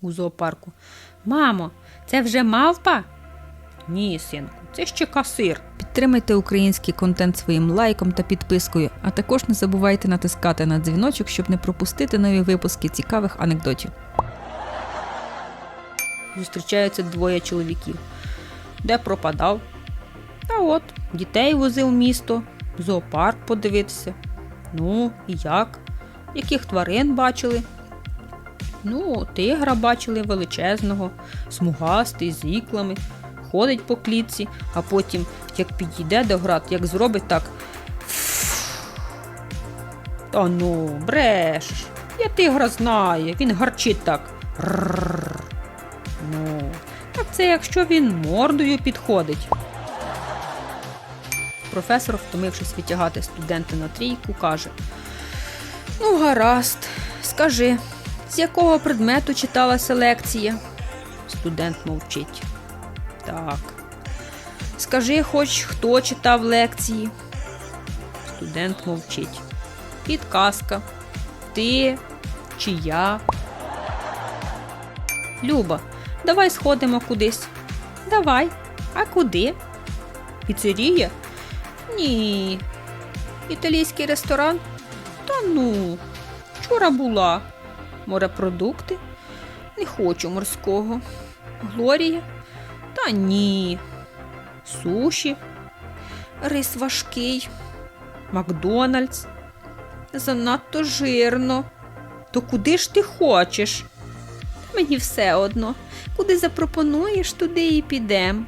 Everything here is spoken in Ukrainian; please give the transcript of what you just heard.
у зоопарку. Мамо, це вже мавпа? Ні, синку, це ще касир. Підтримайте український контент своїм лайком та підпискою, а також не забувайте натискати на дзвіночок, щоб не пропустити нові випуски цікавих анекдотів. Зустрічаються двоє чоловіків. Де пропадав? Та от, дітей возив місто, зоопарк подивитися. Ну, і як? Яких тварин бачили? Ну, тигра бачили величезного, смугастий, з іклами, ходить по клітці, а потім, як підійде до град, як зробить так. Та ну, брешеш. Я тигра знаю, він гарчить так. Ну, так це якщо він мордою підходить. Професор, втомившись відтягати студента на трійку, каже: Ну, гаразд, скажи, з якого предмету читалася лекція? Студент мовчить. Так. Скажи хоч, хто читав лекції? Студент мовчить. Підказка. Ти чи я? Люба, давай сходимо кудись. Давай. А куди? Піцерія? Ні. Італійський ресторан? Та ну. Вчора була. Морепродукти? Не хочу морського. Глорія? Та ні. Суші. Рис важкий. Макдональдс. Занадто жирно. То куди ж ти хочеш? Мені все одно. Куди запропонуєш, туди і підем.